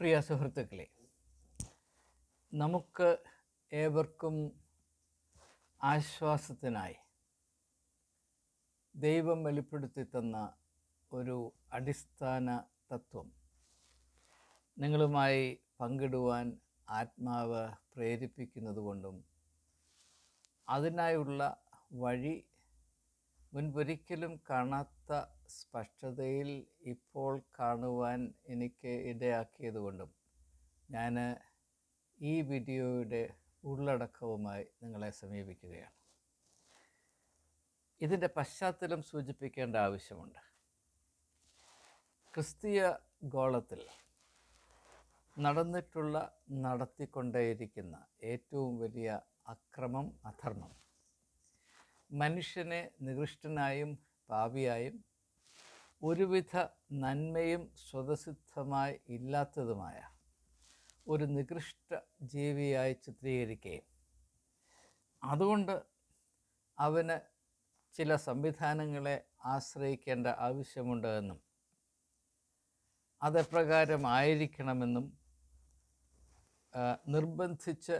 പ്രിയ സുഹൃത്തുക്കളെ നമുക്ക് ഏവർക്കും ആശ്വാസത്തിനായി ദൈവം വെളിപ്പെടുത്തി തന്ന ഒരു അടിസ്ഥാന തത്വം. നിങ്ങളുമായി പങ്കിടുവാൻ ആത്മാവ് പ്രേരിപ്പിക്കുന്നതുകൊണ്ടും അതിനായുള്ള വഴി മുൻപൊരിക്കലും കാണാത്ത സ്പഷ്ടതയിൽ ഇപ്പോൾ കാണുവാൻ എനിക്ക് ഇടയാക്കിയതുകൊണ്ടും ഞാൻ ഈ വീഡിയോയുടെ ഉള്ളടക്കവുമായി നിങ്ങളെ സമീപിക്കുകയാണ്. ഇതിന്റെ പശ്ചാത്തലം സൂചിപ്പിക്കേണ്ട ആവശ്യമുണ്ട്. ക്രിസ്തീയ ഗോളത്തിൽ നടന്നിട്ടുള്ള നടത്തിക്കൊണ്ടേയിരിക്കുന്ന ഏറ്റവും വലിയ അക്രമം അധർമ്മം. മനുഷ്യനെ നികൃഷ്ടനായും പാപിയായും ഒരുവിധ നന്മയും സ്വതസിദ്ധമായി ഇല്ലാത്തതുമായ ഒരു നികൃഷ്ട ജീവിയായി ചിത്രീകരിക്കുകയും അതുകൊണ്ട് അവന് ചില സംവിധാനങ്ങളെ ആശ്രയിക്കേണ്ട ആവശ്യമുണ്ട് എന്നും അതെപ്രകാരമായിരിക്കണമെന്നും നിർബന്ധിച്ച്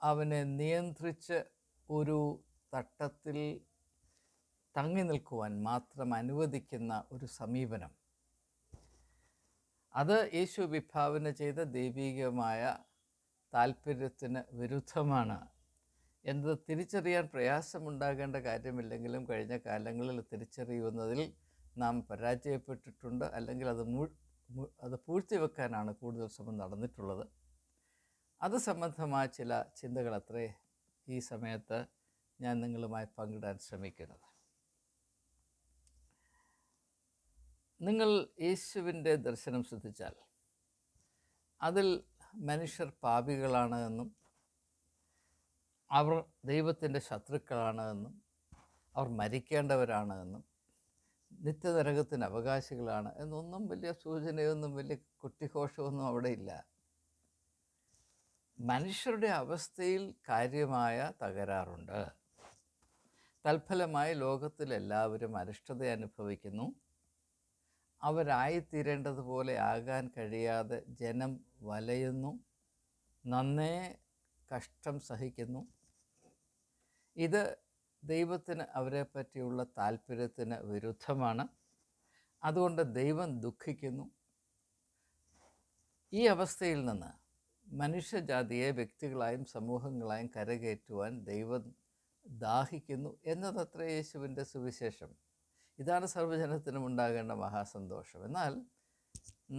അവനെ നിയന്ത്രിച്ച് ഒരു തട്ടത്തിൽ തങ്ങി നിൽക്കുവാൻ മാത്രം അനുവദിക്കുന്ന ഒരു സമീപനം. അത് യേശു വിഭാവന ചെയ്ത ദൈവികമായ താല്പര്യത്തിന് വിരുദ്ധമാണ്. എന്നത് തിരിച്ചറിയാൻ പ്രയാസമുണ്ടാകേണ്ട കാര്യമില്ലെങ്കിലും കഴിഞ്ഞ കാലങ്ങളിൽ തിരിച്ചറിയുന്നതിൽ നാം പരാജയപ്പെട്ടിട്ടുണ്ട്. അല്ലെങ്കിൽ അത് മൂ അത് പൂഴ്ത്തിവെക്കാനാണ് കൂടുതൽ ശ്രമം നടന്നിട്ടുള്ളത്. അത് സംബന്ധമായ ചില ചിന്തകൾ അത്രേ ഈ സമയത്ത് ഞാൻ നിങ്ങളുമായി പങ്കിടാൻ ശ്രമിക്കുന്നത്. നിങ്ങൾ യേശുവിന്റെ ദർശനം ശ്രദ്ധിച്ചാൽ അതിൽ മനുഷ്യർ പാപികളാണ് എന്നും അവർ ദൈവത്തിന്റെ ശത്രുക്കളാണ് എന്നും അവർ മരിക്കേണ്ടവരാണ് എന്നും നിത്യനരകത്തിന് അവകാശികളാണ് എന്നൊന്നും വലിയ സൂചനയൊന്നും വലിയ കുട്ടിഘോഷമൊന്നും അവിടെ ഇല്ല. മനുഷ്യരുടെ അവസ്ഥയിൽ കാര്യമായ തകരാറുണ്ട്. തൽഫലമായി ലോകത്തിലെല്ലാവരും അരിഷ്ടത അനുഭവിക്കുന്നു. അവരായിത്തീരേണ്ടതുപോലെ ആകാൻ കഴിയാതെ ജനം വലയുന്നു നന്നേ കഷ്ടം സഹിക്കുന്നു. ഇത് ദൈവത്തിന് അവരെ പറ്റിയുള്ള താല്പര്യത്തിന് വിരുദ്ധമാണ്. അതുകൊണ്ട് ദൈവം ദുഃഖിക്കുന്നു. ഈ അവസ്ഥയിൽ നിന്ന് മനുഷ്യജാതിയെ വ്യക്തികളായും സമൂഹങ്ങളായും കരകയറ്റുവാൻ ദൈവം ദാഹിക്കുന്നു എന്നതത്ര യേശുവിന്റെ സുവിശേഷം. ഇതാണ് സർവജനത്തിനും ഉണ്ടാകേണ്ട മഹാസന്തോഷം. എന്നാൽ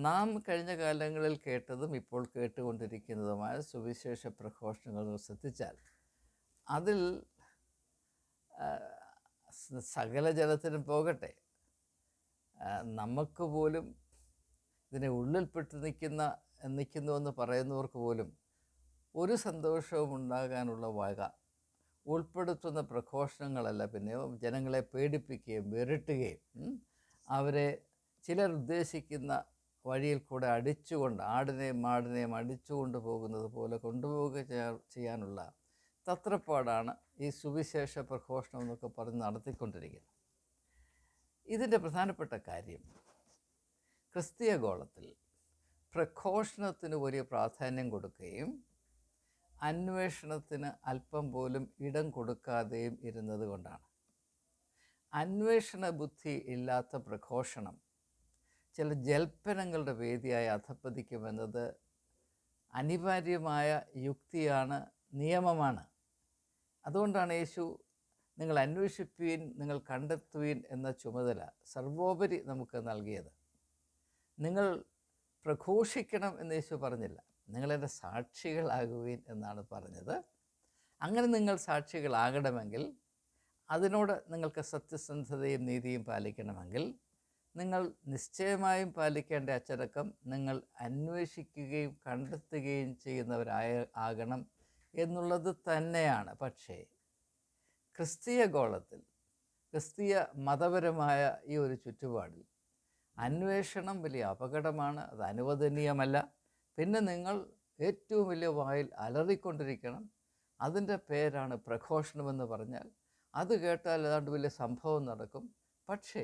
നാം കഴിഞ്ഞ കാലങ്ങളിൽ കേട്ടതും ഇപ്പോൾ കേട്ടുകൊണ്ടിരിക്കുന്നതുമായ സുവിശേഷ പ്രഘോഷണങ്ങൾ ശ്രദ്ധിച്ചാൽ അതിൽ സകല ജനത്തിനും പോകട്ടെ. നമുക്ക് പോലും ഇതിനെ ഉള്ളിൽപ്പെട്ട് നിൽക്കുന്ന നിൽക്കുന്നുവെന്ന് പറയുന്നവർക്ക് പോലും ഒരു സന്തോഷവും ഉണ്ടാകാനുള്ള വക ഉൾപ്പെടുത്തുന്ന പ്രഘോഷണങ്ങളല്ല. പിന്നെ ജനങ്ങളെ പേടിപ്പിക്കുകയും വിരട്ടുകയും അവരെ ചിലർ ഉദ്ദേശിക്കുന്ന വഴിയിൽ കൂടെ അടിച്ചുകൊണ്ട് ആടിനെയും മാടിനെയും അടിച്ചുകൊണ്ട് പോകുന്നത് പോലെ കൊണ്ടുപോവുക ചെയ്യാനുള്ള തത്രപ്പാടാണ് ഈ സുവിശേഷ പ്രഘോഷണം എന്നൊക്കെ പറഞ്ഞ് നടത്തിക്കൊണ്ടിരിക്കുന്നത്. ഇതിന്റെ പ്രധാനപ്പെട്ട കാര്യം ക്രിസ്തീയ ഗോളത്തിൽ പ്രഘോഷണത്തിന് വലിയ പ്രാധാന്യം കൊടുക്കുകയും അന്വേഷണത്തിന് അല്പം പോലും ഇടം കൊടുക്കാതെയും ഇരുന്നത് കൊണ്ടാണ്. അന്വേഷണ ബുദ്ധി ഇല്ലാത്ത പ്രഘോഷണം ചില ജൽപ്പനങ്ങളുടെ വേദിയായി അധപ്പതിക്കുമെന്നത് അനിവാര്യമായ യുക്തിയാണ് നിയമമാണ്. അതുകൊണ്ടാണ് യേശു നിങ്ങൾ അന്വേഷിപ്പീൻ നിങ്ങൾ കണ്ടെത്തുവീൻ എന്ന ചുമതല സർവോപരി നമുക്ക് നൽകിയത്. നിങ്ങൾ പ്രഘോഷിക്കണം എന്ന് യേശു പറഞ്ഞില്ല. നിങ്ങളെന്റെ സാക്ഷികളാകുവീൻ എന്നാണ് പറഞ്ഞത്. അങ്ങനെ നിങ്ങൾ സാക്ഷികളാകണമെങ്കിൽ അതിനോട് നിങ്ങൾക്ക് സത്യസന്ധതയും നീതിയും പാലിക്കണമെങ്കിൽ നിങ്ങൾ നിശ്ചയമായും പാലിക്കേണ്ട അച്ചടക്കം നിങ്ങൾ അന്വേഷിക്കുകയും കണ്ടെത്തുകയും ചെയ്യുന്നവരായ ആകണം എന്നുള്ളത് തന്നെയാണ്. പക്ഷേ ക്രിസ്തീയ ഗോളത്തിൽ ക്രിസ്തീയ മതപരമായ ഈ ഒരു ചുറ്റുപാടിൽ അന്വേഷണം വലിയ അപകടമാണ്. അത് അനുവദനീയമല്ല. പിന്നെ നിങ്ങൾ ഏറ്റവും വലിയ വായിൽ അലറിക്കൊണ്ടിരിക്കണം. അതിന്റെ പേരാണ് പ്രഘോഷണമെന്ന് പറഞ്ഞാൽ അത് കേട്ടാൽ ഏതാണ്ട് വലിയ സംഭവം നടക്കും. പക്ഷേ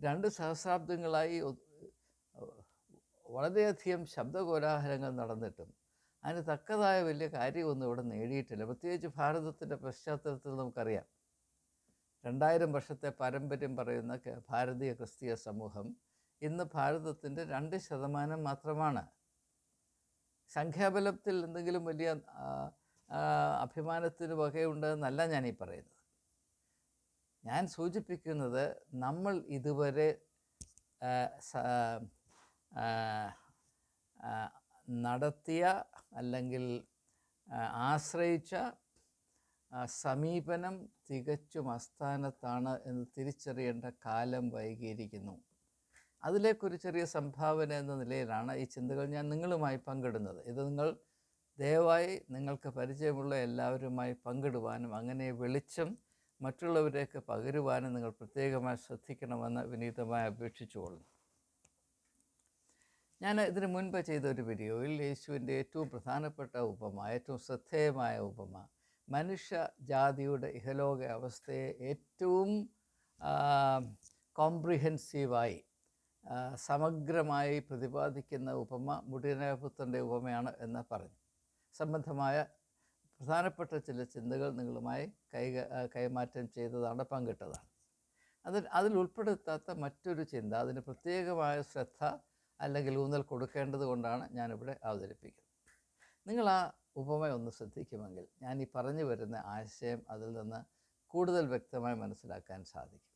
രണ്ട് സഹസ്രാബ്ദങ്ങളായി വളരെയധികം ശബ്ദകോലാഹലങ്ങൾ നടന്നിട്ടും അതിന് തക്കതായ വലിയ കാര്യമൊന്നും ഇവിടെ നേടിയിട്ടില്ല. പ്രത്യേകിച്ച് ഭാരതത്തിന്റെ പശ്ചാത്തലത്തിൽ നമുക്കറിയാം. രണ്ടായിരം വർഷത്തെ പാരമ്പര്യം പറയുന്ന ഭാരതീയ ക്രിസ്തീയ സമൂഹം ഇന്ന് ഭാരതത്തിന്റെ രണ്ട് ശതമാനം മാത്രമാണ് സംഖ്യാബലത്തിൽ എന്തെങ്കിലും വലിയ അഭിമാനത്തിന് വകയുണ്ടെന്നല്ല ഞാനീ പറയുന്നത്. ഞാൻ സൂചിപ്പിക്കുന്നത് നമ്മൾ ഇതുവരെ നടത്തിയ അല്ലെങ്കിൽ ആശ്രയിച്ച സമീപനം തികച്ചും അസ്ഥാനത്താണ് എന്ന് തിരിച്ചറിയേണ്ട കാലം വൈകിയിരിക്കുന്നു. അതിലേക്കൊരു ചെറിയ സംഭാവന എന്ന നിലയിലാണ് ഈ ചിന്തകൾ ഞാൻ നിങ്ങളുമായി പങ്കിടുന്നത്. ഇത് നിങ്ങൾ ദയവായി നിങ്ങൾക്ക് പരിചയമുള്ള എല്ലാവരുമായി പങ്കിടുവാനും അങ്ങനെ വെളിച്ചം മറ്റുള്ളവരേക്ക് പകരുവാനും നിങ്ങൾ പ്രത്യേകമായി ശ്രദ്ധിക്കണമെന്ന് വിനീതമായി അപേക്ഷിച്ചുകൊള്ളുന്നു. ഞാൻ ഇതിനു മുൻപ് ചെയ്ത ഒരു വീഡിയോയിൽ യേശുവിന്റെ ഏറ്റവും പ്രധാനപ്പെട്ട ഉപമ ഏറ്റവും ശ്രദ്ധേയമായ ഉപമ മനുഷ്യ ജാതിയുടെ ഇഹലോക അവസ്ഥയെ ഏറ്റവും കോംപ്രിഹെൻസീവായി സമഗ്രമായി പ്രതിപാദിക്കുന്ന ഉപമ മുടിയനപുത്രന്റെ ഉപമയാണ് എന്ന് പറഞ്ഞു. സംബന്ധമായ പ്രധാനപ്പെട്ട ചില ചിന്തകൾ നിങ്ങളുമായി കൈ കൈമാറ്റം ചെയ്തതാണ് പങ്കിട്ടതാണ്. അതിൽ അതിൽ ഉൾപ്പെടുത്താത്ത മറ്റൊരു ചിന്ത അതിന് പ്രത്യേകമായ ശ്രദ്ധ അല്ലെങ്കിൽ ഊന്നൽ കൊടുക്കേണ്ടത് കൊണ്ടാണ് ഞാനിവിടെ അവതരിപ്പിക്കുന്നത്. നിങ്ങൾ ആ ഉപമ ഒന്ന് ശ്രദ്ധിക്കുമെങ്കിൽ ഞാൻ ഈ പറഞ്ഞു വരുന്ന ആശയം അതിൽ നിന്ന് കൂടുതൽ വ്യക്തമായി മനസ്സിലാക്കാൻ സാധിക്കും.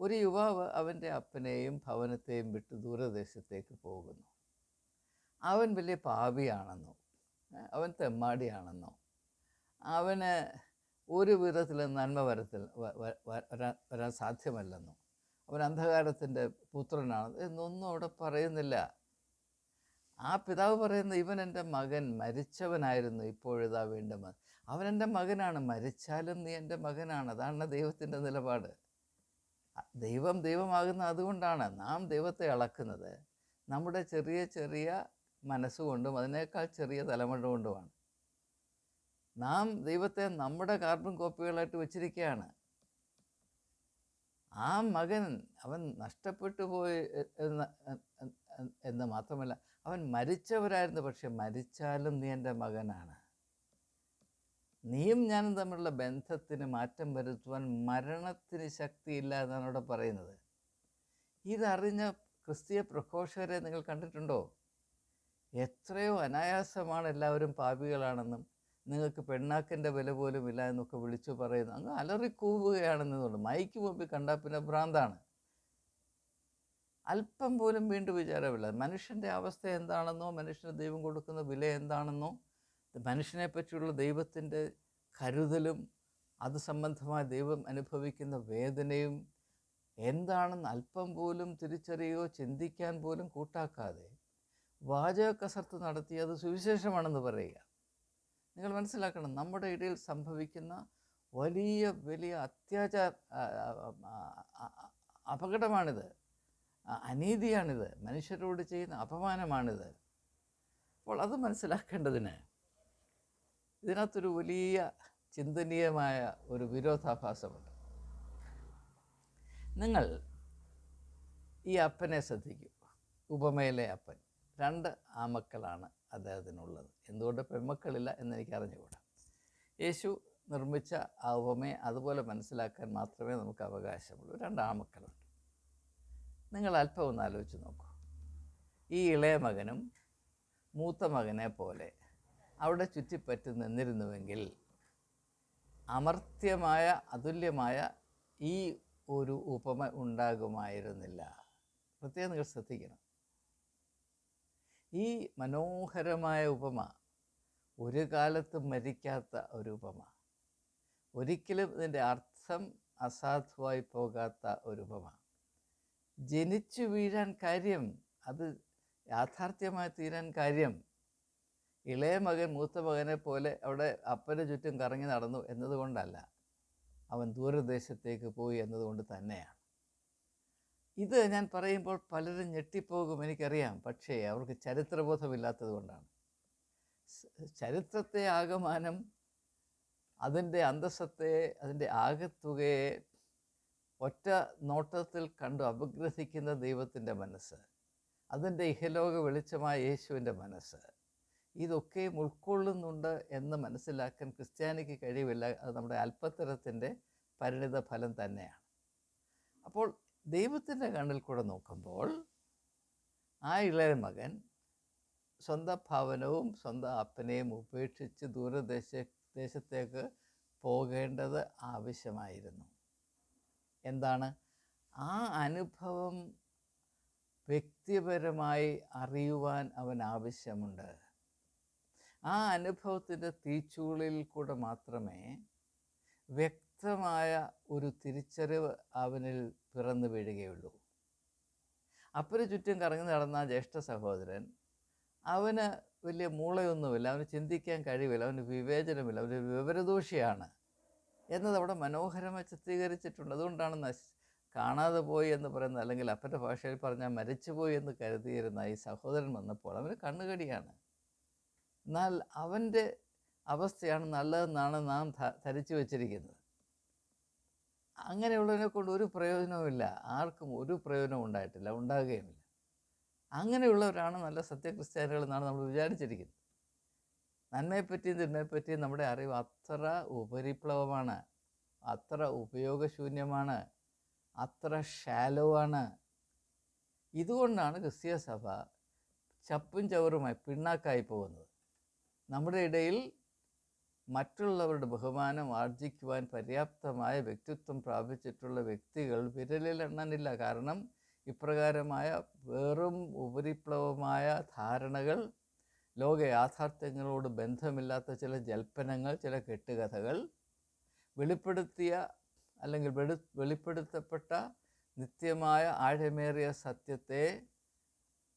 ഒരു യുവാവ് അവന്റെ അപ്പനെയും ഭവനത്തെയും വിട്ട് ദൂരദേശത്തേക്ക് പോകുന്നു. അവൻ വലിയ പാപിയാണെന്നോ അവൻ തെമ്മാടിയാണെന്നോ അവന് ഒരു വിധത്തിലും നന്മ വരത്തിൽ വരാൻ സാധ്യമല്ലെന്നോ അവൻ അന്ധകാരത്തിന്റെ പുത്രനാണ് എന്നൊന്നും അവിടെ പറയുന്നില്ല. ആ പിതാവ് പറയുന്ന ഇവൻ എന്റെ മകൻ മരിച്ചവനായിരുന്നു ഇപ്പോഴിതാ വീണ്ടും അവൻ എന്റെ മകനാണ് മരിച്ചാലും നീ എന്റെ മകനാണ്. അതാണ് ദൈവത്തിന്റെ നിലപാട്. ദൈവം ദൈവമാകുന്ന അതുകൊണ്ടാണ് നാം ദൈവത്തെ അളക്കുന്നത്. നമ്മുടെ ചെറിയ ചെറിയ മനസ്സുകൊണ്ടും അതിനേക്കാൾ ചെറിയ തലമുറ കൊണ്ടുമാണ്. നാം ദൈവത്തെ നമ്മുടെ കാർബൺ കോപ്പികളായിട്ട് വച്ചിരിക്കുകയാണ്. ആ മകൻ അവൻ നഷ്ടപ്പെട്ടു പോയി എന്ന് എന്ന് മാത്രമല്ല അവൻ മരിച്ചവരായിരുന്നു പക്ഷെ മരിച്ചാലും നീ എന്റെ മകനാണ്. നീയും ഞാനും തമ്മിലുള്ള ബന്ധത്തിന് മാറ്റം വരുത്തുവാൻ മരണത്തിന് ശക്തിയില്ല എന്നാണ് ഇവിടെ പറയുന്നത്. ഇതറിഞ്ഞ ക്രിസ്തീയ പ്രഘോഷകരെ നിങ്ങൾ കണ്ടിട്ടുണ്ടോ? എത്രയോ അനായാസമാണ് എല്ലാവരും പാപികളാണെന്നും നിങ്ങൾക്ക് പെണ്ണാക്കിന്റെ വില പോലും ഇല്ല എന്നൊക്കെ വിളിച്ചു പറയുന്നു. അങ്ങ് അലറിക്കൂവുകയാണെന്നുള്ളൂ മൈക്ക് മുമ്പിൽ കണ്ടാൽ പിന്നെ ഭ്രാന്താണ്. അല്പം പോലും വീണ്ടും വിചാരമില്ല. മനുഷ്യന്റെ അവസ്ഥ എന്താണെന്നോ മനുഷ്യന് ദൈവം കൊടുക്കുന്ന വില എന്താണെന്നോ മനുഷ്യനെ പറ്റിയുള്ള ദൈവത്തിന്റെ കരുതലും അത് സംബന്ധമായ ദൈവം അനുഭവിക്കുന്ന വേദനയും എന്താണെന്ന് അല്പം പോലും തിരിച്ചറിയുകയോ ചിന്തിക്കാൻ പോലും കൂട്ടാക്കാതെ വാചക കസർത്ത് നടത്തി അത് സുവിശേഷമാണെന്ന് പറയുക. നിങ്ങൾ മനസ്സിലാക്കണം നമ്മുടെ ഇടയിൽ സംഭവിക്കുന്ന വലിയ വലിയ അത്യാചാര അപകടമാണിത്. അനീതിയാണിത്. മനുഷ്യരോട് ചെയ്യുന്ന അപമാനമാണിത്. അപ്പോൾ അത് മനസ്സിലാക്കേണ്ടതിന് ഇതിനകത്തൊരു വലിയ ചിന്തനീയമായ ഒരു വിരോധാഭാസമുണ്ട്. നിങ്ങൾ ഈ അപ്പനെ ശ്രദ്ധിക്കൂ. ഉപമയിലെ അപ്പൻ. രണ്ട് ആമക്കളാണ് അദ്ദേഹത്തിനുള്ളത്. എന്തുകൊണ്ട് പെൺമക്കളില്ല എന്നെനിക്ക് അറിഞ്ഞുകൂടാ യേശു നിർമ്മിച്ച ആ ഉപമയെ അതുപോലെ മനസ്സിലാക്കാൻ മാത്രമേ നമുക്ക് അവകാശമുള്ളൂ. രണ്ട് ആമക്കളുണ്ട്. നിങ്ങൾ അല്പം ഒന്ന് ആലോചിച്ച് നോക്കൂ. ഈ ഇളയ മകനും മൂത്ത മകനെ പോലെ അവിടെ ചുറ്റിപ്പറ്റി നിന്നിരുന്നുവെങ്കിൽ അമർത്യമായ അതുല്യമായ ഈ ഒരു ഉപമ ഉണ്ടാകുമായിരുന്നില്ല. പ്രത്യേകം നിങ്ങൾ ശ്രദ്ധിക്കണം. ഈ മനോഹരമായ ഉപമ ഒരു കാലത്തും മരിക്കാത്ത ഒരു ഉപമ. ഒരിക്കലും ഇതിന്റെ അർത്ഥം അസാധുവായി പോകാത്ത ഒരു ഉപമ. ജനിച്ചു വീഴാൻ കാര്യം അത് യാഥാർത്ഥ്യമായി തീരാൻ കാര്യം ഇളയ മകൻ മൂത്ത മകനെ പോലെ അവിടെ അപ്പന്റെ ചുറ്റും കറങ്ങി നടന്നു എന്നതുകൊണ്ടല്ല. അവൻ ദൂരദേശത്തേക്ക് പോയി എന്നതുകൊണ്ട് തന്നെയാണ്. ഇത് ഞാൻ പറയുമ്പോൾ പലരും ഞെട്ടിപ്പോകും എനിക്കറിയാം. പക്ഷേ അവർക്ക് ചരിത്രബോധമില്ലാത്തത് കൊണ്ടാണ്. ചരിത്രത്തെ ആകമാനം അതിന്റെ അന്തസ്സത്തെ അതിന്റെ ആകത്തുകയെ ഒറ്റ നോട്ടത്തിൽ കണ്ടു അപഗ്രഥിക്കുന്ന ദൈവത്തിന്റെ മനസ്സ് അതിന്റെ ഇഹലോക വെളിച്ചമായ യേശുവിന്റെ മനസ്സ് ഇതൊക്കെയും ഉൾക്കൊള്ളുന്നുണ്ട് എന്ന് മനസ്സിലാക്കാൻ ക്രിസ്ത്യാനിക്ക് കഴിവില്ല. അത് നമ്മുടെ അല്പത്തരത്തിന്റെ പരിണിത ഫലം തന്നെയാണ്. അപ്പോൾ ദൈവത്തിന്റെ കണ്ണിൽ കൂടെ നോക്കുമ്പോൾ ആ ഇളയ മകൻ സ്വന്തം ഭവനവും സ്വന്തം അപ്പനെയും ഉപേക്ഷിച്ച് ദൂരദേശ ദേശത്തേക്ക് പോകേണ്ടത് ആവശ്യമായിരുന്നു. എന്താണ്? ആ അനുഭവം വ്യക്തിപരമായി അറിയുവാൻ അവൻ ആവശ്യമുണ്ട്. ആ അനുഭവത്തിന്റെ തീച്ചൂളിൽ കൂടെ മാത്രമേ വ്യക്തമായ ഒരു തിരിച്ചറിവ് അവനിൽ പിറന്നു വീഴുകയുള്ളൂ. അപ്പന് ചുറ്റും കറങ്ങി നടന്ന ജ്യേഷ്ഠ സഹോദരൻ അവന് വലിയ മൂളയൊന്നുമില്ല അവന് ചിന്തിക്കാൻ കഴിവില്ല അവന് വിവേചനമില്ല അവന് വിവരദോഷിയാണ് എന്നത് അവിടെ മനോഹരമായി ചിത്രീകരിച്ചിട്ടുണ്ട്. അതുകൊണ്ടാണ് നശ് കാണാതെ പോയി എന്ന് പറയുന്നത്. അല്ലെങ്കിൽ അപ്പന്റെ ഭാഷയിൽ പറഞ്ഞാൽ മരിച്ചുപോയി എന്ന് കരുതിയിരുന്ന ഈ സഹോദരൻ വന്നപ്പോൾ അവന് കണ്ണുകടിയാണ്. എന്നാൽ അവന്റെ അവസ്ഥയാണ് നല്ലതെന്നാണ് നാം ധരിച്ചു വച്ചിരിക്കുന്നത്. അങ്ങനെയുള്ളതിനെ കൊണ്ട് ഒരു പ്രയോജനവുമില്ല. ആർക്കും ഒരു പ്രയോജനവും ഉണ്ടായിട്ടില്ല ഉണ്ടാകുകയുമില്ല. അങ്ങനെയുള്ളവരാണ് നല്ല സത്യക്രിസ്ത്യാനികൾ എന്നാണ് നമ്മൾ വിചാരിച്ചിരിക്കുന്നത്. നന്മയെപ്പറ്റിയും തിന്മയെപ്പറ്റിയും നമ്മുടെ അറിവ് അത്ര ഉപരിപ്ലവമാണ് അത്ര ഉപയോഗശൂന്യമാണ് അത്ര ഷാലോ ആണ് ഇതുകൊണ്ടാണ് ക്രിസ്തീയ സഭ ചപ്പും ചവറുമായി പിണ്ണാക്കായി പോകുന്നത്. നമ്മുടെ ഇടയിൽ മറ്റുള്ളവരുടെ ബഹുമാനം ആർജിക്കുവാൻ പര്യാപ്തമായ വ്യക്തിത്വം പ്രാപിച്ചിട്ടുള്ള വ്യക്തികൾ വിരലിൽ എണ്ണാനില്ല. കാരണം ഇപ്രകാരമായ വെറും ഉപരിപ്ലവമായ ധാരണകൾ ലോക യാഥാർത്ഥ്യങ്ങളോട് ബന്ധമില്ലാത്ത ചില ജൽപ്പനങ്ങൾ ചില കെട്ടുകഥകൾ വെളിപ്പെടുത്തിയ അല്ലെങ്കിൽ വെളി വെളിപ്പെടുത്തപ്പെട്ട നിത്യമായ ആഴമേറിയ സത്യത്തെ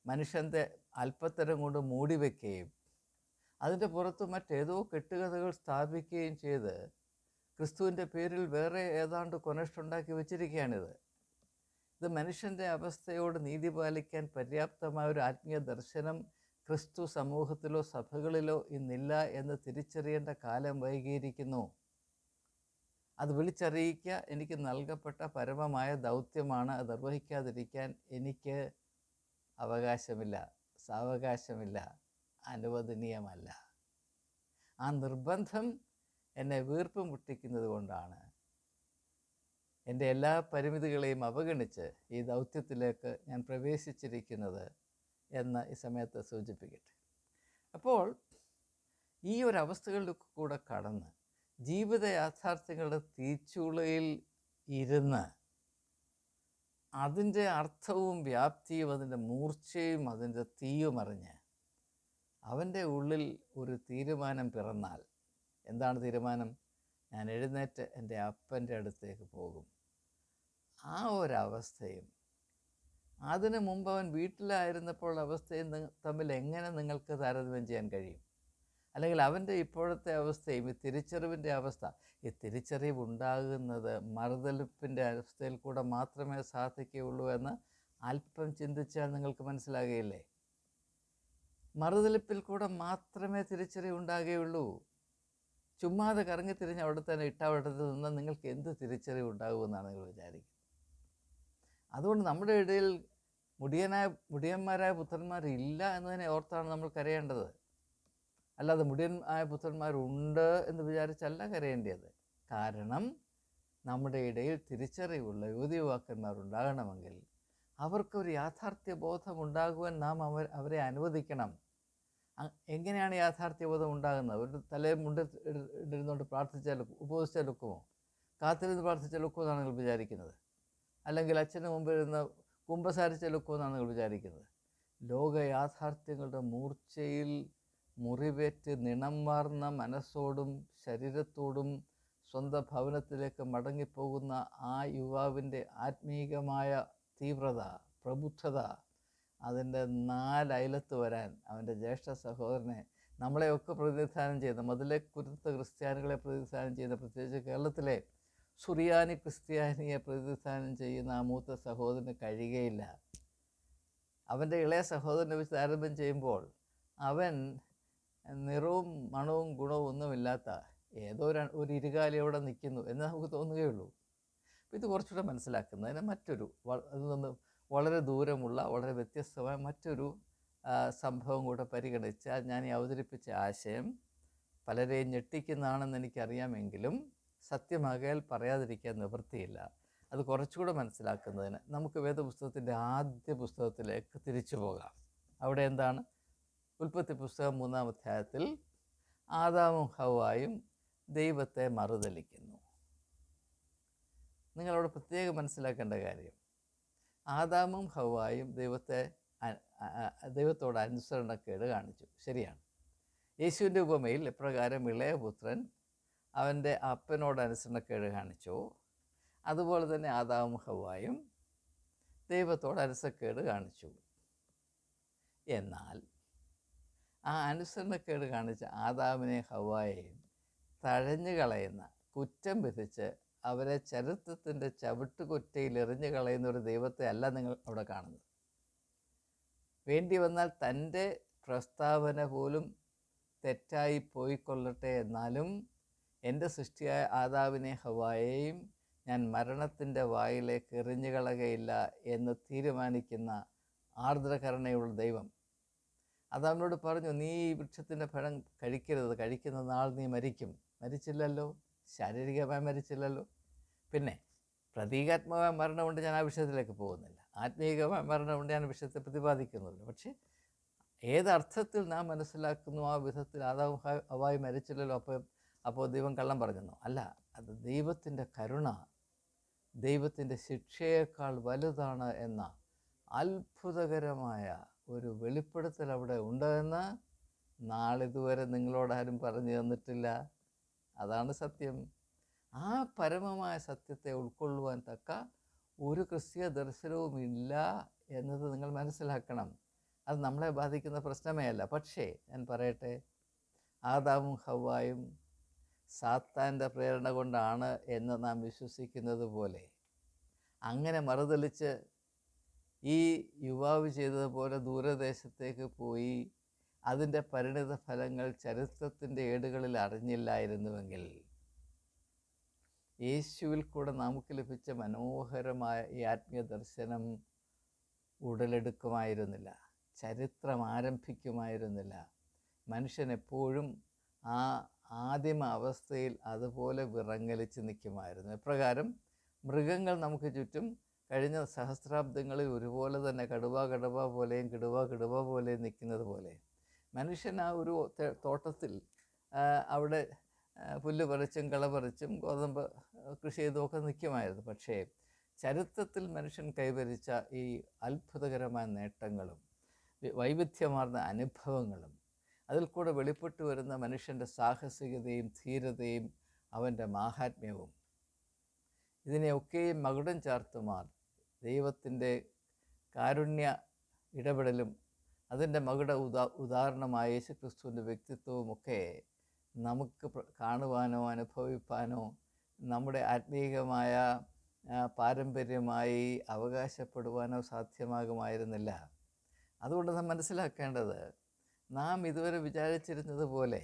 മനുഷ്യന്റെ അല്പത്തരം കൊണ്ട് മൂടിവെക്കുകയും അതിന്റെ പുറത്ത് മറ്റേതോ കെട്ടുകഥകൾ സ്ഥാപിക്കുകയും ചെയ്ത് ക്രിസ്തുവിന്റെ പേരിൽ വേറെ ഏതാണ്ട് കൊനഷ്ടുണ്ടാക്കി വെച്ചിരിക്കുകയാണിത്. ഇത് മനുഷ്യന്റെ അവസ്ഥയോട് നീതി പാലിക്കാൻ പര്യാപ്തമായ ഒരു ആത്മീയ ദർശനം ക്രിസ്തു സമൂഹത്തിലോ സഭകളിലോ ഇന്നില്ല എന്ന് തിരിച്ചറിയേണ്ട കാലം വൈകിയിരിക്കുന്നു. അത് വിളിച്ചറിയിക്കുക എനിക്ക് നൽകപ്പെട്ട പരമമായ ദൗത്യമാണ് അത് നിർവഹിക്കാതിരിക്കാൻ എനിക്ക് അവകാശമില്ല സാവകാശമില്ല. അനുവദനീയമല്ല. ആ നിർബന്ധം എന്നെ വീർപ്പ് മുട്ടിക്കുന്നത് കൊണ്ടാണ്. എന്റെ എല്ലാ പരിമിതികളെയും അവഗണിച്ച് ഈ ദൗത്യത്തിലേക്ക് ഞാൻ പ്രവേശിച്ചിരിക്കുന്നത് എന്ന് ഈ സമയത്ത് സൂചിപ്പിക്കട്ടെ. അപ്പോൾ ഈ ഒരു അവസ്ഥകളിലൊക്കെ കൂടെ കടന്ന് ജീവിത യാഥാർത്ഥ്യങ്ങളുടെ തീച്ചുളയിൽ ഇരുന്ന് അതിന്റെ അർത്ഥവും വ്യാപ്തിയും അതിന്റെ മൂർച്ചയും അതിന്റെ തീയും അറിഞ്ഞ് അവന്റെ ഉള്ളിൽ ഒരു തീരുമാനം പിറന്നാൽ എന്താണ് തീരുമാനം? ഞാൻ എഴുന്നേറ്റ് എന്റെ അപ്പന്റെ അടുത്തേക്ക് പോകും. ആ ഒരവസ്ഥയും അതിനു മുമ്പ് അവൻ വീട്ടിലായിരുന്നപ്പോൾ അവസ്ഥയും തമ്മിൽ എങ്ങനെ നിങ്ങൾക്ക് താരതമ്യം ചെയ്യാൻ കഴിയും? അല്ലെങ്കിൽ അവന്റെ ഇപ്പോഴത്തെ അവസ്ഥയും ഈ തിരിച്ചറിവിന്റെ അവസ്ഥ ഈ തിരിച്ചറിവ് ഉണ്ടാകുന്നത് മറുതലിപ്പിന്റെ അവസ്ഥയിൽ കൂടെ മാത്രമേ സാധിക്കുകയുള്ളൂ എന്ന് അല്പം ചിന്തിച്ചാൽ നിങ്ങൾക്ക് മനസ്സിലാകുകയില്ലേ? മറുതലിപ്പിൽ കൂടെ മാത്രമേ തിരിച്ചറിവ് ഉണ്ടാകുകയുള്ളൂ. ചുമ്മാതെ കറങ്ങി തിരിഞ്ഞ് അവിടെ തന്നെ ഇട്ടവിടത്ത് നിന്ന് നിങ്ങൾക്ക് എന്ത് തിരിച്ചറിവ് ഉണ്ടാകുമെന്നാണ് നിങ്ങൾ വിചാരിക്കുന്നത്. അതുകൊണ്ട് നമ്മുടെ ഇടയിൽ മുടിയനായ മുടിയന്മാരായ പുത്രന്മാർ ഇല്ല എന്നതിനെ ഓർത്താണ് നമ്മൾ കരയേണ്ടത്. അല്ലാതെ മുടിയൻ ആയ പുത്രന്മാരുണ്ട് എന്ന് വിചാരിച്ചല്ല കരയേണ്ടത്. കാരണം നമ്മുടെ ഇടയിൽ തിരിച്ചറിവുള്ള യുവതി യുവാക്കന്മാരുണ്ടാകണമെങ്കിൽ അവർക്കൊരു യാഥാർത്ഥ്യ ബോധം ഉണ്ടാകുവാൻ നാം അവർ അവരെ അനുവദിക്കണം. എങ്ങനെയാണ് യാഥാർത്ഥ്യ ബോധം ഉണ്ടാകുന്നത് ഒരു തലേ മുണ്ട് ഇട്ടിരുന്നുകൊണ്ട് പ്രാർത്ഥിച്ചാൽ ഉപവസിച്ചാൽ ഒക്കുമോ കാത്തിരുന്ന് പ്രാർത്ഥിച്ചാൽ ഒക്കുമെന്നാണ് നിങ്ങൾ വിചാരിക്കുന്നത്. അല്ലെങ്കിൽ അച്ഛന് മുമ്പിൽ ഇരുന്ന് കുമ്പസാരിച്ചാൽ ഒക്കുമെന്നാണ് നിങ്ങൾ വിചാരിക്കുന്നത്. ലോക യാഥാർത്ഥ്യങ്ങളുടെ മൂർച്ചയിൽ മുറിവേറ്റ് നിണം വാർന്ന മനസ്സോടും ശരീരത്തോടും സ്വന്തം ഭവനത്തിലേക്ക് മടങ്ങിപ്പോകുന്ന ആ യുവാവിന്റെ ആത്മീകമായ തീവ്രത പ്രബുദ്ധത അതിന്റെ നാലയലത്ത് വരാൻ അവന്റെ ജ്യേഷ്ഠ സഹോദരനെ നമ്മളെയൊക്കെ പ്രതിനിധാനം ചെയ്യുന്ന മതിലെ കുരുത്ത ക്രിസ്ത്യാനികളെ പ്രതിനിധാനം ചെയ്യുന്ന പ്രത്യേകിച്ച് കേരളത്തിലെ സുറിയാനി ക്രിസ്ത്യാനിയെ പ്രതിനിധാനം ചെയ്യുന്ന ആ മൂത്ത സഹോദരന് കഴിയുകയില്ല. അവന്റെ ഇളയ സഹോദരനെ വെച്ച് താരതമ്യം ചെയ്യുമ്പോൾ അവൻ നിറവും മണവും ഗുണവും ഒന്നുമില്ലാത്ത ഏതോ ഒരു ഇരുകാലി അവിടെ നിൽക്കുന്നു എന്ന് നമുക്ക് തോന്നുകയുള്ളൂ. ഇത് കുറച്ചുകൂടെ മനസ്സിലാക്കുന്നതിന് മറ്റൊരു അതിൽ നിന്ന് വളരെ ദൂരമുള്ള വളരെ വ്യത്യസ്തമായ മറ്റൊരു സംഭവം കൂടെ പരിഗണിച്ചാൽ ഞാൻ ഈ അവതരിപ്പിച്ച ആശയം പലരെയും ഞെട്ടിക്കുന്നതാണെന്ന് എനിക്കറിയാമെങ്കിലും സത്യമാകയാൽ പറയാതിരിക്കാൻ നിവൃത്തിയില്ല. അത് കുറച്ചുകൂടെ മനസ്സിലാക്കുന്നതിന് നമുക്ക് വേദപുസ്തകത്തിന്റെ ആദ്യ പുസ്തകത്തിലേക്ക് തിരിച്ചു പോകാം. അവിടെ എന്താണ്? ഉൽപ്പത്തി പുസ്തകം മൂന്നാം അധ്യായത്തിൽ ആദാമും ഹവായും ദൈവത്തെ മറുതലിക്കുന്നു. നിങ്ങളവിടെ പ്രത്യേകം മനസ്സിലാക്കേണ്ട കാര്യം. ആദാമും ഹവായും ദൈവത്തെ ദൈവത്തോട് അനുസരണക്കേട് കാണിച്ചു. ശരിയാണ്. യേശുവിന്റെ ഉപമയിൽ എപ്രകാരം ഇളയപുത്രൻ അവന്റെ അപ്പനോട് അനുസരണക്കേട് കാണിച്ചു. അതുപോലെ തന്നെ ആദാമും ഹവായും ദൈവത്തോട് അനുസരണക്കേട് കാണിച്ചു. എന്നാൽ ആ അനുസരണക്കേട് കാണിച്ച ആദാമിനെ ഹവായെയും തഴഞ്ഞു കളയുന്ന കുറ്റം വിധിച്ച് അവരെ ചരിത്രത്തിന്റെ ചവിട്ടുകുറ്റയിൽ എറിഞ്ഞു കളയുന്ന ഒരു ദൈവത്തെ അല്ല നിങ്ങൾ അവിടെ കാണുന്നത്. വേണ്ടി വന്നാൽ തന്റെ പ്രസ്താവന പോലും തെറ്റായി പോയിക്കൊള്ളട്ടെ എന്നാലും എന്റെ സൃഷ്ടിയായ ആദാവിനെ ഹവായേയും ഞാൻ മരണത്തിന്റെ വായിലേക്ക് എറിഞ്ഞു കളകയില്ല എന്ന് തീരുമാനിക്കുന്ന ആർദ്രകരുണയുള്ള ദൈവം. അതവനോട് പറഞ്ഞു നീ ഈ വൃക്ഷത്തിന്റെ ഫലം കഴിക്കരുത്. കഴിക്കുന്ന നാൾ നീ മരിക്കും. മരിച്ചില്ലല്ലോ. ശാരീരികമായി മരിച്ചില്ലല്ലോ. പിന്നെ പ്രതീകാത്മകമായ മരണം കൊണ്ട് ഞാൻ ആ വിഷയത്തിലേക്ക് പോകുന്നില്ല. ആത്മീയമായ കൊണ്ട് ഞാൻ വിഷയത്തെ പ്രതിപാദിക്കുന്നില്ല. പക്ഷേ ഏതർത്ഥത്തിൽ നാം മനസ്സിലാക്കുന്നു ആ വിധത്തിൽ ആദാവ് അവായി മരിച്ചില്ലല്ലോ അപ്പോൾ അപ്പോൾ ദൈവം കള്ളം പറഞ്ഞു അല്ല അത് ദൈവത്തിന്റെ കരുണ ദൈവത്തിന്റെ ശിക്ഷയേക്കാൾ വലുതാണ് എന്ന അത്ഭുതകരമായ ഒരു വെളിപ്പെടുത്തൽ അവിടെ ഉണ്ടെന്ന് നാളിതുവരെ നിങ്ങളോടാരും പറഞ്ഞു തന്നിട്ടില്ല. അതാണ് സത്യം. ആ പരമമായ സത്യത്തെ ഉൾക്കൊള്ളുവാൻ തക്ക ഒരു ക്രിസ്തീയ ദർശനവും ഇല്ല എന്നത് നിങ്ങൾ മനസ്സിലാക്കണം. അത് നമ്മളെ ബാധിക്കുന്ന പ്രശ്നമേ അല്ല. പക്ഷേ ഞാൻ പറയട്ടെ ആദാവും ഹവായും സാത്താന്റെ പ്രേരണ കൊണ്ടാണ് എന്ന് നാം വിശ്വസിക്കുന്നത് പോലെ. അങ്ങനെ മറുതലിച്ച് ഈ യുവാവ് ചെയ്തതുപോലെ ദൂരദേശത്തേക്ക് പോയി അതിന്റെ പരിണിത ഫലങ്ങൾ ചരിത്രത്തിന്റെ ഏടുകളിൽ അറിഞ്ഞില്ലായിരുന്നുവെങ്കിൽ യേശുവിൽ കൂടെ നമുക്ക് ലഭിച്ച മനോഹരമായ ഈ ആത്മീയ ദർശനം ഉടലെടുക്കുമായിരുന്നില്ല. ചരിത്രം ആരംഭിക്കുമായിരുന്നില്ല. മനുഷ്യൻ എപ്പോഴും ആ ആദിമ അവസ്ഥയിൽ അതുപോലെ വിറങ്ങലിച്ച് നിൽക്കുമായിരുന്നു. എപ്രകാരം മൃഗങ്ങൾ നമുക്ക് ചുറ്റും കഴിഞ്ഞ സഹസ്രാബ്ദങ്ങളിൽ ഒരുപോലെ തന്നെ കടുവ കടുവ പോലെയും കിടുവ കിടുവ പോലെയും നിൽക്കുന്നത് പോലെ മനുഷ്യൻ ആ ഒരു തോട്ടത്തിൽ അവിടെ പുല്ല് പറിച്ചും കള പറിച്ചും ഗോതമ്പ് കൃഷി ചെയ്തുമൊക്കെ നിൽക്കുമായിരുന്നു. പക്ഷേ ചരിത്രത്തിൽ മനുഷ്യൻ കൈവരിച്ച ഈ അത്ഭുതകരമായ നേട്ടങ്ങളും വൈവിധ്യമാർന്ന അനുഭവങ്ങളും അതിൽ കൂടെ വെളിപ്പെട്ടു വരുന്ന മനുഷ്യന്റെ സാഹസികതയും ധീരതയും അവന്റെ മാഹാത്മ്യവും ഇതിനെയൊക്കെയും മകുടം ചാർത്തുമാർ ദൈവത്തിന്റെ കാരുണ്യ ഇടപെടലും അതിന്റെ മകുട ഉദാ ഉദാഹരണമായ യേശുക്രിസ്തുവിന്റെ വ്യക്തിത്വവുമൊക്കെ നമുക്ക് കാണുവാനോ അനുഭവിപ്പാനോ നമ്മുടെ ആത്മീയമായ പാരമ്പര്യമായി അവകാശപ്പെടുവാനോ സാധ്യമാകുമായിരുന്നില്ല. അതുകൊണ്ട് നാം മനസ്സിലാക്കേണ്ടത് നാം ഇതുവരെ വിചാരിച്ചിരുന്നത് പോലെ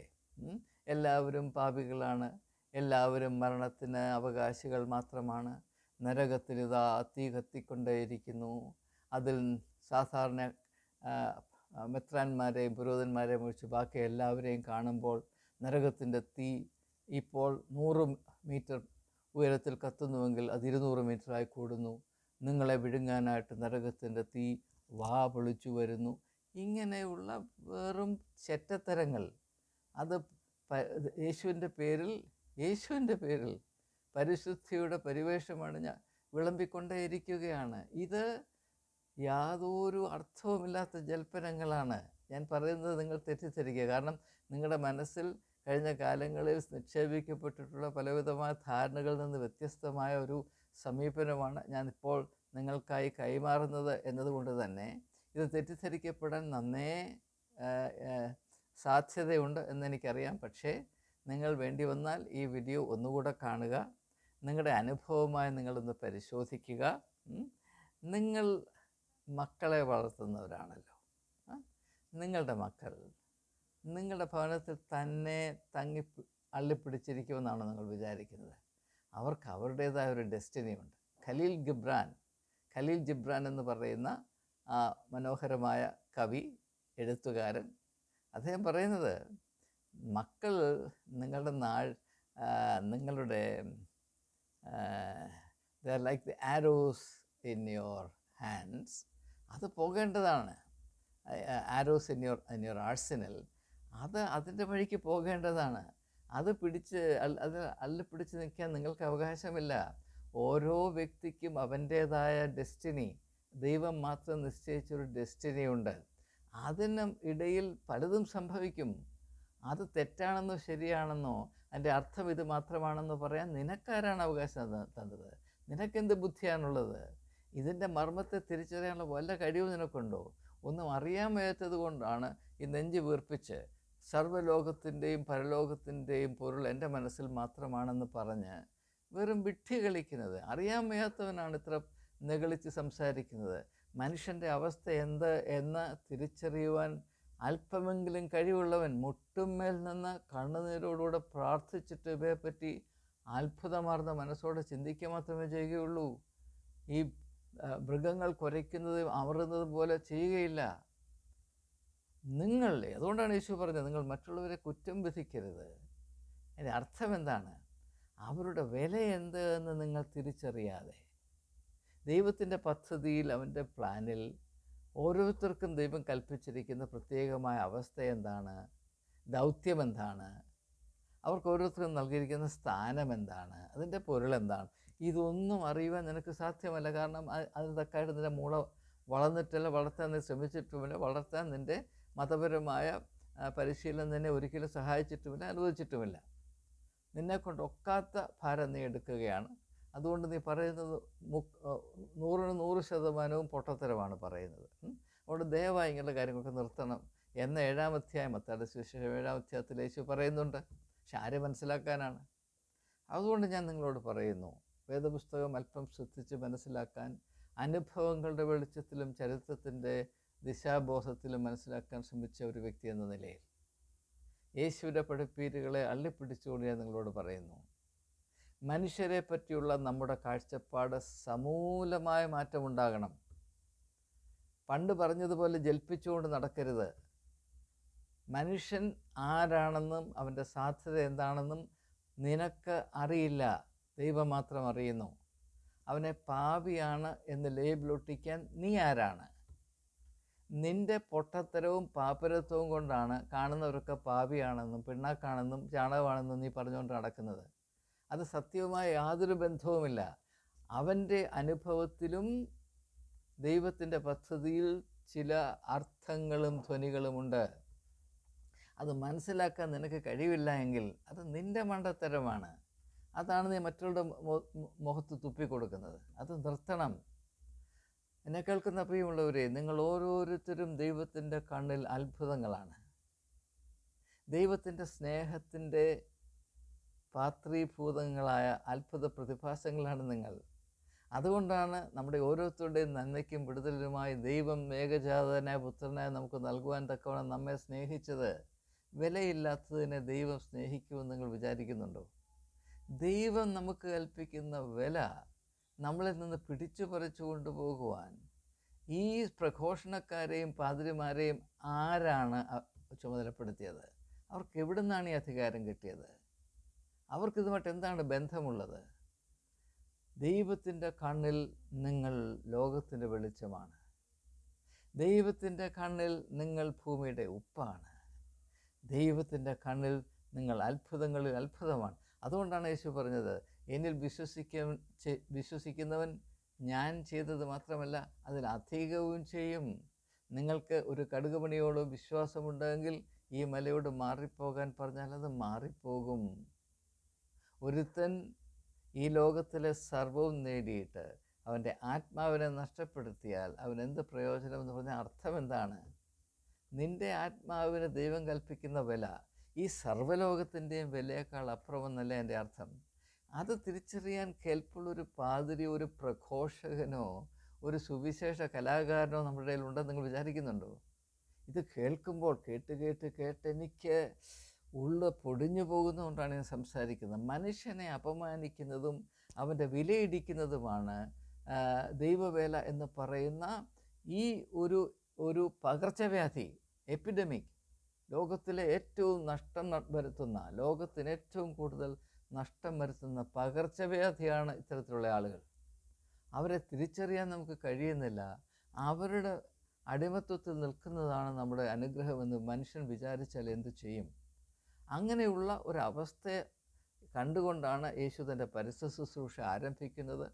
എല്ലാവരും പാപികളാണ് എല്ലാവരും മരണത്തിന് അവകാശികൾ മാത്രമാണ് നരകത്തിൽ ഇതാ തീ കത്തിക്കൊണ്ടേയിരിക്കുന്നു അതിൽ സാധാരണ മെത്രാന്മാരെയും പുരോഹിതന്മാരെയും ഒഴിച്ച് ബാക്കി എല്ലാവരെയും കാണുമ്പോൾ നരകത്തിന്റെ തീ ഇപ്പോൾ നൂറ് മീറ്റർ ഉയരത്തിൽ കത്തുന്നുവെങ്കിൽ അത് ഇരുന്നൂറ് മീറ്ററായി കൂടുന്നു. നിങ്ങളെ വിഴുങ്ങാനായിട്ട് നരകത്തിന്റെ തീ വാ പൊളിച്ചു വരുന്നു. ഇങ്ങനെയുള്ള വെറും ചെറ്റത്തരങ്ങൾ. അത് യേശുവിന്റെ പേരിൽ യേശുവിന്റെ പേരിൽ പരിശുദ്ധിയുടെ പരിവേഷമാണ് ഞാൻ വിളമ്പിക്കൊണ്ടേയിരിക്കുകയാണ്. ഇത് യാതൊരു അർത്ഥവുമില്ലാത്ത ജൽപ്പനങ്ങളാണ്. ഞാൻ പറയുന്നത് നിങ്ങൾ തെറ്റിദ്ധരിക്കുക. കാരണം നിങ്ങളുടെ മനസ്സിൽ കഴിഞ്ഞ കാലങ്ങളിൽ നിക്ഷേപിക്കപ്പെട്ടിട്ടുള്ള പലവിധമായ ധാരണകളിൽ നിന്ന് വ്യത്യസ്തമായ ഒരു സമീപനമാണ് ഞാനിപ്പോൾ നിങ്ങൾക്കായി കൈമാറുന്നത് എന്നതുകൊണ്ട് തന്നെ ഇത് തെറ്റിദ്ധരിക്കപ്പെടാൻ നന്നേ സാധ്യതയുണ്ട് എന്നെനിക്കറിയാം. പക്ഷേ നിങ്ങൾ വേണ്ടി വന്നാൽ ഈ വീഡിയോ ഒന്നുകൂടെ കാണുക. നിങ്ങളുടെ അനുഭവമായി നിങ്ങളൊന്ന് പരിശോധിക്കുക. നിങ്ങൾ മക്കളെ വളർത്തുന്നവരാണല്ലോ. നിങ്ങളുടെ മക്കൾ നിങ്ങളുടെ ഭവനത്തിൽ തന്നെ തങ്ങി അള്ളിപ്പിടിച്ചിരിക്കുമെന്നാണ് നിങ്ങൾ വിചാരിക്കുന്നത്. അവർക്ക് അവരുടേതായ ഒരു ഡെസ്റ്റിനി ഉണ്ട് ഖലീൽ ഗിബ്രാൻ ഖലീൽ ജിബ്രാൻ എന്ന് പറയുന്ന ആ മനോഹരമായ കവി എഴുത്തുകാരൻ. അദ്ദേഹം പറയുന്നത് മക്കൾ നിങ്ങളുടെ നാൾ നിങ്ങളുടെ the like the arrows in your hands അത് പോകേണ്ടതാണ്. Arrows in your in arsenal. അത് അതിന്റെ വഴിക്ക് പോകേണ്ടതാണ്. അത് പിടിച്ച് അത് അല്ല പിടിച്ച് നിൽക്കാൻ നിങ്ങൾക്ക് അവകാശമില്ല. ഓരോ വ്യക്തിക്കും അവന്റേതായ ഡെസ്റ്റിനി. ദൈവം മാത്രം നിശ്ചയിച്ചൊരു ഡെസ്റ്റിനി ഉണ്ട്. അതിനും ഇടയിൽ പലതും സംഭവിക്കും. അത് തെറ്റാണെന്നോ ശരിയാണെന്നോ അതിന്റെ അർത്ഥം ഇത് മാത്രമാണെന്നോ പറയാൻ നിനക്കാരാണ് അവകാശം തന്ന- തന്നത്. നിനക്കെന്ത് ബുദ്ധിയാണുള്ളത്? ഇതിന്റെ മർമ്മത്തെ തിരിച്ചറിയാനുള്ള വല്ല കഴിവ് നിനക്കുണ്ടോ? ഒന്നും അറിയാൻ വയ്യാത്തത് കൊണ്ടാണ് ഈ നെഞ്ച് വീർപ്പിച്ച് സർവലോകത്തിന്റെയും പരലോകത്തിന്റെയും പൊരുൾ എന്റെ മനസ്സിൽ മാത്രമാണെന്ന് പറഞ്ഞ് വെറും വിട്ടി കളിക്കുന്നത്. അറിയാൻ വയ്യാത്തവനാണ് ഇത്ര നെകളിച്ച് സംസാരിക്കുന്നത്. മനുഷ്യന്റെ അവസ്ഥ എന്ത് എന്ന് തിരിച്ചറിയുവാൻ അല്പമെങ്കിലും കഴിവുള്ളവൻ മുട്ടുമേൽ നിന്ന് കണ്ണുനീരോടുകൂടെ പ്രാർത്ഥിച്ചിട്ട് ഇവയെപ്പറ്റി അത്ഭുതമാർന്ന മനസ്സോടെ ചിന്തിക്കുക മാത്രമേ ചെയ്യുകയുള്ളൂ. ഈ മൃഗങ്ങൾ കുരയ്ക്കുന്നതും അമറുന്നതും പോലെ ചെയ്യുകയില്ല. നിങ്ങൾ അതുകൊണ്ടാണ് യേശു പറഞ്ഞത് നിങ്ങൾ മറ്റുള്ളവരെ കുറ്റം വിധിക്കരുത്. അതിന്റെ അർത്ഥം എന്താണ്? അവരുടെ വില എന്ത് എന്ന് നിങ്ങൾ തിരിച്ചറിയാതെ. ദൈവത്തിന്റെ പദ്ധതിയിൽ അവന്റെ പ്ലാനിൽ ഓരോരുത്തർക്കും ദൈവം കൽപ്പിച്ചിരിക്കുന്ന പ്രത്യേകമായ അവസ്ഥ എന്താണ്? ദൗത്യം എന്താണ്? അവർക്ക് ഓരോരുത്തർക്കും നൽകിയിരിക്കുന്ന സ്ഥാനം എന്താണ്? അതിന്റെ പൊരുൾ എന്താണ്? ഇതൊന്നും അറിയുവാൻ നിനക്ക് സാധ്യമല്ല. കാരണം അതിന് തക്കായിട്ട് നിന്റെ മൂള വളർന്നിട്ടല്ല വളർത്താൻ നീ ശ്രമിച്ചിട്ടുമില്ല വളർത്താൻ നിന്റെ മതപരമായ പരിശീലനം നിന്നെ ഒരിക്കലും സഹായിച്ചിട്ടുമില്ല അനുവദിച്ചിട്ടുമില്ല. നിന്നെക്കൊണ്ട് ഒക്കാത്ത ഭാരം നീ എടുക്കുകയാണ്. അതുകൊണ്ട് നീ പറയുന്നത് മു നൂറിന് നൂറ് ശതമാനവും പൊട്ടത്തരമാണ് പറയുന്നത്. അതുകൊണ്ട് ദയവായി ഇങ്ങനെയുള്ള കാര്യങ്ങളൊക്കെ നിർത്തണം. എന്ന ഏഴാം അധ്യായം മത്താടെ സുവിശേഷം ഏഴാം അധ്യായത്തിൽ യേശു പറയുന്നുണ്ട്. പക്ഷെ ആരെ മനസ്സിലാക്കാനാണ്? അതുകൊണ്ട് ഞാൻ നിങ്ങളോട് പറയുന്നു വേദപുസ്തകം അല്പം ശ്രദ്ധിച്ച് മനസ്സിലാക്കാൻ അനുഭവങ്ങളുടെ വെളിച്ചത്തിലും ചരിത്രത്തിന്റെ ദിശാബോധത്തിലും മനസ്സിലാക്കാൻ ശ്രമിച്ച ഒരു വ്യക്തി എന്ന നിലയിൽ. യേശുവിന്റെ പഠിപ്പീരുകളെ അള്ളിപ്പിടിച്ചുകൊണ്ട് ഞാൻ നിങ്ങളോട് പറയുന്നു മനുഷ്യരെ പറ്റിയുള്ള നമ്മുടെ കാഴ്ചപ്പാട് സമൂലമായ മാറ്റമുണ്ടാകണം. പണ്ട് പറഞ്ഞതുപോലെ ജൽപ്പിച്ചുകൊണ്ട് നടക്കരുത്. മനുഷ്യൻ ആരാണെന്നും അവന്റെ സാധ്യത എന്താണെന്നും നിനക്ക് അറിയില്ല. ദൈവം മാത്രം അറിയുന്നു. അവനെ പാപിയാണ് എന്ന് ലേബിലൊട്ടിക്കാൻ നീ ആരാണ്? നിന്റെ പൊട്ടത്തരവും പാപ്പരത്വവും കൊണ്ടാണ് കാണുന്നവരൊക്കെ പാപിയാണെന്നും പിണ്ണാക്കാണെന്നും ചാണകമാണെന്നും നീ പറഞ്ഞുകൊണ്ട് നടക്കുന്നത്. അത് സത്യവുമായ യാതൊരു ബന്ധവുമില്ല. അവന്റെ അനുഭവത്തിലും ദൈവത്തിന്റെ പദ്ധതിയിൽ ചില അർത്ഥങ്ങളും ധ്വനികളുമുണ്ട് അത് മനസ്സിലാക്കാൻ നിനക്ക് കഴിവില്ല എങ്കിൽ അത് നിന്റെ മണ്ടത്തരമാണ്. അതാണ് നീ മറ്റുള്ളവരുടെ മുഖത്ത് തുപ്പിക്കൊടുക്കുന്നത് അത് നിർത്തണം. എന്നെ കേൾക്കുന്ന പ്രിയമുള്ളവരെ നിങ്ങൾ ഓരോരുത്തരും ദൈവത്തിന്റെ കണ്ണിൽ അത്ഭുതങ്ങളാണ്. ദൈവത്തിന്റെ സ്നേഹത്തിന്റെ പാത്രീഭൂതങ്ങളായ അത്ഭുത പ്രതിഭാസങ്ങളാണ് നിങ്ങൾ. അതുകൊണ്ടാണ് നമ്മുടെ ഓരോരുത്തരുടെയും നന്മയ്ക്കും വിടുതലുമായി ദൈവം മേഘജാതനായ പുത്രനായ നമുക്ക് നൽകുവാൻ തക്കവണ്ണം നമ്മെ സ്നേഹിച്ചത്. വിലയില്ലാത്തതിനെ ദൈവം സ്നേഹിക്കുമെന്ന് നിങ്ങൾ വിചാരിക്കുന്നുണ്ടോ? ദൈവം നമുക്ക് കൽപ്പിക്കുന്ന വില നമ്മളിൽ നിന്ന് പിടിച്ചു പറിച്ചു കൊണ്ടുപോകുവാൻ ഈ പ്രഘോഷണക്കാരെയും പാതിരിമാരെയും ആരാണ് ചുമതലപ്പെടുത്തിയത്? അവർക്ക് എവിടെ നിന്നാണ് ഈ അധികാരം കിട്ടിയത്? അവർക്കിതുമായിട്ട് എന്താണ് ബന്ധമുള്ളത്? ദൈവത്തിന്റെ കണ്ണിൽ നിങ്ങൾ ലോകത്തിന്റെ വെളിച്ചമാണ്. ദൈവത്തിന്റെ കണ്ണിൽ നിങ്ങൾ ഭൂമിയുടെ ഉപ്പാണ്. ദൈവത്തിന്റെ കണ്ണിൽ നിങ്ങൾ അത്ഭുതങ്ങളിൽ അത്ഭുതമാണ്. അതുകൊണ്ടാണ് യേശു പറഞ്ഞത് എന്നിൽ വിശ്വസിക്ക വിശ്വസിക്കുന്നവൻ ഞാൻ ചെയ്തത് മാത്രമല്ല അതിൽ അധികവും ചെയ്യും. നിങ്ങൾക്ക് ഒരു കടുകുമണിയോളം വിശ്വാസമുണ്ടെങ്കിൽ ഈ മലയോട് മാറിപ്പോകാൻ പറഞ്ഞാൽ അത് മാറിപ്പോകും. ഒരുത്തൻ ഈ ലോകത്തിലെ സർവവും നേടിയിട്ട് അവന്റെ ആത്മാവിനെ നഷ്ടപ്പെടുത്തിയാൽ അവൻ എന്ത് പ്രയോജനം എന്ന് പറഞ്ഞാൽ അർത്ഥം എന്താണ്? നിന്റെ ആത്മാവിന് ദൈവം കൽപ്പിക്കുന്ന വില ഈ സർവലോകത്തിന്റെയും വിലയേക്കാൾ അപ്പുറമെന്നല്ല എന്റെ അർത്ഥം? അത് തിരിച്ചറിയാൻ കേൾപ്പുള്ളൊരു പാതിരി ഒരു പ്രഘോഷകനോ ഒരു സുവിശേഷ കലാകാരനോ നമ്മുടെ ഇടയിൽ ഉണ്ടെന്ന് നിങ്ങൾ വിചാരിക്കുന്നുണ്ടോ? ഇത് കേൾക്കുമ്പോൾ കേട്ട് കേട്ട് കേട്ട് എനിക്ക് ഉള്ള പൊടിഞ്ഞു പോകുന്നതുകൊണ്ടാണ് ഞാൻ സംസാരിക്കുന്നത്. മനുഷ്യനെ അപമാനിക്കുന്നതും അവന്റെ വിലയിടിക്കുന്നതുമാണ് ദൈവവേല എന്ന് പറയുന്ന ഈ ഒരു ഒരു പകർച്ചവ്യാധി എപ്പിഡമിക്. ലോകത്തിലെ ഏറ്റവും നഷ്ടം വരുത്തുന്ന ലോകത്തിന് ഏറ്റവും കൂടുതൽ നഷ്ടം വരുത്തുന്ന പകർച്ചവ്യാധിയാണ് ഇത്തരത്തിലുള്ള ആളുകൾ. അവരെ തിരിച്ചറിയാൻ നമുക്ക് കഴിയുന്നില്ല. അവരുടെ അടിമത്വത്തിൽ നിൽക്കുന്നതാണ് നമ്മുടെ അനുഗ്രഹമെന്ന് മനുഷ്യൻ വിചാരിച്ചാൽ എന്തു ചെയ്യും? അങ്ങനെയുള്ള ഒരവസ്ഥയെ കണ്ടുകൊണ്ടാണ് യേശു തന്റെ പരിസ്ഥ ശുശ്രൂഷ ആരംഭിക്കുന്നത്.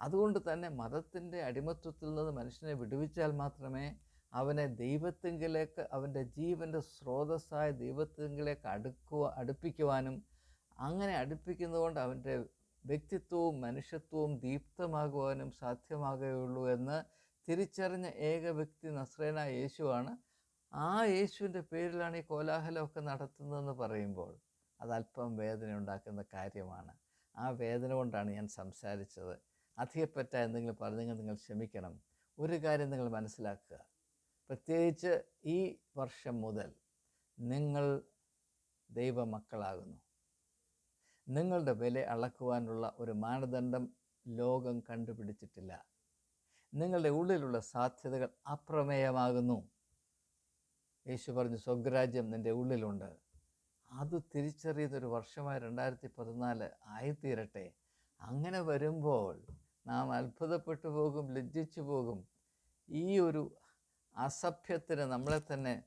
അതുകൊണ്ട് തന്നെ മതത്തിന്റെ അടിമത്വത്തിൽ നിന്ന് മനുഷ്യനെ വിടുവിച്ചാൽ മാത്രമേ അവനെ ദൈവത്തെങ്കിലേക്ക് അവന്റെ ജീവന്റെ സ്രോതസ്സായ ദൈവത്തെങ്കിലേക്ക് അടുക്കുക അടുപ്പിക്കുവാനും അങ്ങനെ അടുപ്പിക്കുന്നതുകൊണ്ട് അവന്റെ വ്യക്തിത്വവും മനുഷ്യത്വവും ദീപ്തമാകുവാനും സാധ്യമാകുകയുള്ളൂ എന്ന് തിരിച്ചറിഞ്ഞ ഏക വ്യക്തി നസ്രേന യേശുവാണ്. ആ യേശുവിന്റെ പേരിലാണ് ഈ കോലാഹലമൊക്കെ നടത്തുന്നതെന്ന് പറയുമ്പോൾ അത് അല്പം വേദന ഉണ്ടാക്കുന്ന കാര്യമാണ്. ആ വേദന കൊണ്ടാണ് ഞാൻ സംസാരിച്ചത്. അധികപ്പറ്റ എന്തെങ്കിലും പറഞ്ഞെങ്കിൽ നിങ്ങൾ ക്ഷമിക്കണം. ഒരു കാര്യം നിങ്ങൾ മനസ്സിലാക്കുക. പ്രത്യേകിച്ച് ഈ വർഷം മുതൽ നിങ്ങൾ ദൈവമക്കളാകുന്നു. നിങ്ങളുടെ വില അളക്കുവാനുള്ള ഒരു മാനദണ്ഡം ലോകം കണ്ടുപിടിച്ചിട്ടില്ല. നിങ്ങളുടെ ഉള്ളിലുള്ള സാധ്യതകൾ അപ്രമേയമാകുന്നു. യേശു പറഞ്ഞു സ്വഗ്രാജ്യം നിന്റെ ഉള്ളിലുണ്ട്. അത് തിരിച്ചറിയുന്നൊരു വർഷമായി രണ്ടായിരത്തി പതിനാല് ആയിത്തീരട്ടെ. അങ്ങനെ വരുമ്പോൾ നാം അത്ഭുതപ്പെട്ടു പോകും ലജ്ജിച്ചു പോകും. ഈ ഒരു അസഭ്യത്തിന് നമ്മളെ തന്നെ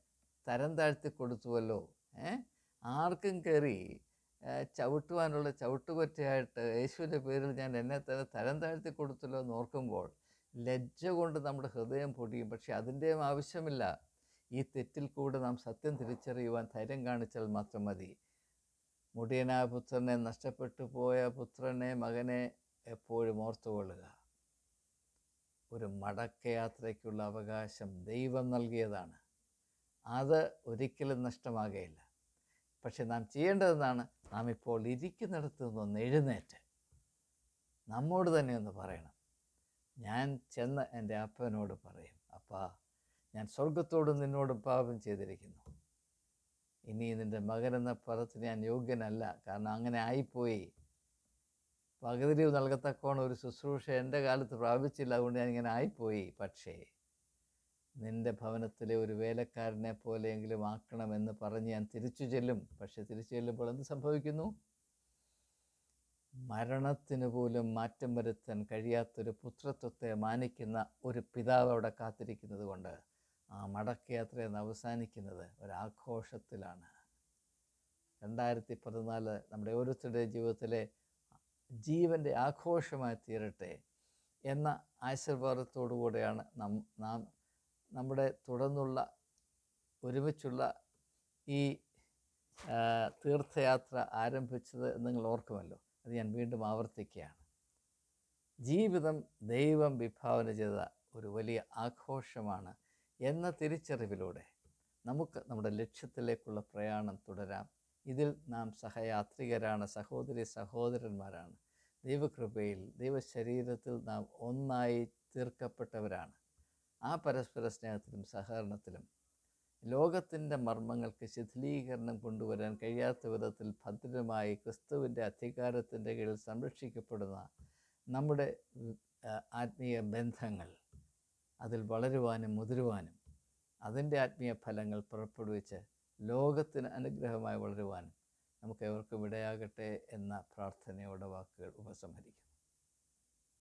തരം താഴ്ത്തി കൊടുത്തുവല്ലോ. ഏ? ആർക്കും കയറി ചവിട്ടുവാനുള്ള ചവിട്ടുപറ്റയായിട്ട് യേശുവിന്റെ പേരിൽ ഞാൻ എന്നെ തന്നെ തരം താഴ്ത്തി കൊടുത്തല്ലോ എന്ന് ഓർക്കുമ്പോൾ ലജ്ജ കൊണ്ട് നമ്മുടെ ഹൃദയം പൊടിയും. പക്ഷെ അതിന്റെയും ആവശ്യമില്ല. ഈ തെറ്റിൽ കൂടെ നാം സത്യം തിരിച്ചറിയുവാൻ ധൈര്യം കാണിച്ചാൽ മാത്രം മതി. മുടിയനായ പുത്രനെ നഷ്ടപ്പെട്ടു പോയ പുത്രനെ മകനെ എപ്പോഴും ഓർത്തുകൊള്ളുക. ഒരു മടക്കയാത്രയ്ക്കുള്ള അവകാശം ദൈവം നൽകിയതാണ്. അത് ഒരിക്കലും നഷ്ടമാകുകയില്ല പക്ഷെ നാം ചെയ്യേണ്ടതെന്നാണ് നാം ഇപ്പോൾ ഇരിക്കുന്നിടത്ത് നിന്നൊന്ന് എഴുന്നേറ്റ്. നമ്മോട് തന്നെ ഒന്ന് പറയണം. ഞാൻ ചെന്ന് എന്റെ അപ്പനോട് പറയും അപ്പാ ഞാൻ സ്വർഗത്തോടും നിന്നോടും പാപം ചെയ്തിരിക്കുന്നു. ഇനി നിന്റെ മകനെന്ന പദത്തിന് ഞാൻ യോഗ്യനല്ല. കാരണം അങ്ങനെ ആയിപ്പോയി. പകുതിരിവ് നൽകത്തക്കോണം ഒരു ശുശ്രൂഷ എന്റെ കാലത്ത് പ്രാപിച്ചില്ല അതുകൊണ്ട് ഞാൻ ഇങ്ങനെ ആയിപ്പോയി. പക്ഷേ നിന്റെ ഭവനത്തിലെ ഒരു വേലക്കാരനെ പോലെയെങ്കിലും ആക്കണമെന്ന് പറഞ്ഞ് ഞാൻ തിരിച്ചു ചെല്ലും. പക്ഷെ തിരിച്ചു ചെല്ലുമ്പോൾ എന്ത് സംഭവിക്കുന്നു? മരണത്തിന് പോലും മാറ്റം വരുത്താൻ കഴിയാത്തൊരു പുത്രത്വത്തെ മാനിക്കുന്ന ഒരു പിതാവ് അവിടെ കാത്തിരിക്കുന്നത് കൊണ്ട് ആ മടക്കയാത്ര എന്ന് അവസാനിക്കുന്നത് ഒരാഘോഷത്തിലാണ്. രണ്ടായിരത്തി പതിനാല് നമ്മുടെ ഓരോരുത്തരുടെ ജീവിതത്തിലെ ജീവന്റെ ആഘോഷമായി തീരട്ടെ എന്ന ആശീർവാദത്തോടുകൂടെയാണ് നം നാം നമ്മുടെ തുടർന്നുള്ള ഒരുമിച്ചുള്ള ഈ തീർത്ഥയാത്ര ആരംഭിച്ചത് എന്ന് നിങ്ങൾ ഓർക്കുമല്ലോ. അത് ഞാൻ വീണ്ടും ആവർത്തിക്കുകയാണ്. ജീവിതം ദൈവം വിഭാവന ചെയ്ത ഒരു വലിയ ആഘോഷമാണ് എന്ന തിരിച്ചറിവിലൂടെ നമുക്ക് നമ്മുടെ ലക്ഷ്യത്തിലേക്കുള്ള പ്രയാണം തുടരാം. ഇതിൽ നാം സഹയാത്രികരാണ് സഹോദരി സഹോദരന്മാരാണ്. ദൈവകൃപയിൽ ദൈവശരീരത്തിൽ നാം ഒന്നായി തീർക്കപ്പെട്ടവരാണ്. ആ പരസ്പര സ്നേഹത്തിലും സഹകരണത്തിലും ലോകത്തിന്റെ മർമ്മങ്ങൾക്ക് ശിഥിലീകരണം കൊണ്ടുവരാൻ കഴിയാത്ത വിധത്തിൽ ഭദ്രമായി ക്രിസ്തുവിന്റെ അധികാരത്തിന്റെ കീഴിൽ സംരക്ഷിക്കപ്പെടുന്ന നമ്മുടെ ആത്മീയ ബന്ധങ്ങൾ അതിൽ വളരുവാനും മുതിരുവാനും അതിന്റെ ആത്മീയ ഫലങ്ങൾ പുറപ്പെടുവിച്ച് ലോകത്തിന് അനുഗ്രഹമായി വളരുവാൻ നമുക്ക് ഏവർക്കും ഇടയാകട്ടെ എന്ന പ്രാർത്ഥനയോടെ വാക്കുകൾ ഉപസംഹരിക്കും